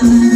amar.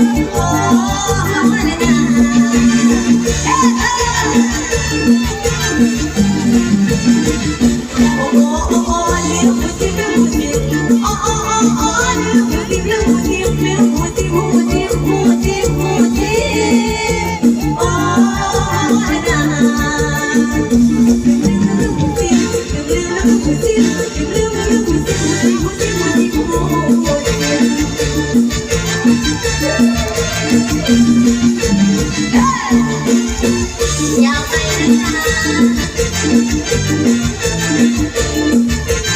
ป็น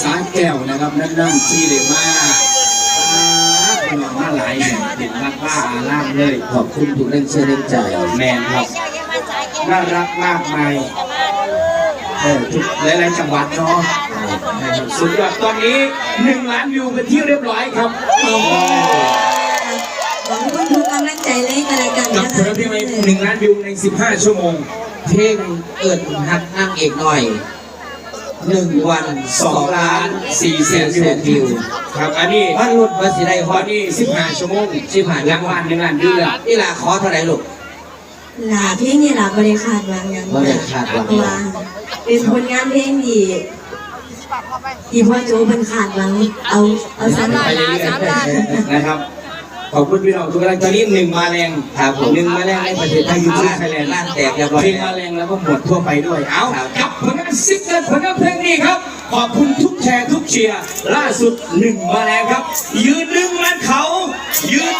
สาแก้วนะครับนั่นๆที่เลยมาพี่น้องมาหลายเนี่ยเห็นรักว่าอาล่ามเลย ขอบคุณทุกแรงเชื่อแรงใจแมนครับน่ารักมากมายเออทุกหลายๆจังหวัดเนาะนะครับสุดยอดตอนนี้หนึ่งล้านวิวเป็นที่เรียบร้อยครับหวังคุณทุกกำลังใจเลยกันแล้วกันกับนะเพลงที่ไม่หนึ่งล้านวิวใน 15 ชั่วโมง เพลงเอิญฮักนั่งเอกหน่อย หนึ่งวันสองล้านสี่แสนวิวครับอันนี้บ้านรุ่นวัดศรีไดฮตออนดนี้15ชั่วโมงสิบห้ารางวัลหนึ่งล้านวิวแล้วนี่ล่ะขอเท่าไหร่ลูกหลาเพลงนี่หลาบริคาดหวังอย่างบ่ได้คาดหวังว่าเป็นผลงานเพลงที่ที่พ่อโจเป็นขาดหวังเอาเอาสักไปเรื่อยๆนะครับขอบคุณพี่น้องทุกท่านตอนนี้หนึ่งมาแรงครับผมหนึ่งมาแรงในประเทศไทยยูทูบไทยแลนด์ล้านแตกเรียบร้อยเพลงแล้มาวแรงแล้วก็หมดทั่วไปด้วย เอาครับ เป็นซิกเกิลผลงานเพลงนี้ครับ ขอบคุณทุกแชร์ทุกเชียร์ ล่าสุดหนึ่งมาแล้วครับ ยืนหนึ่งมันเขา ยืน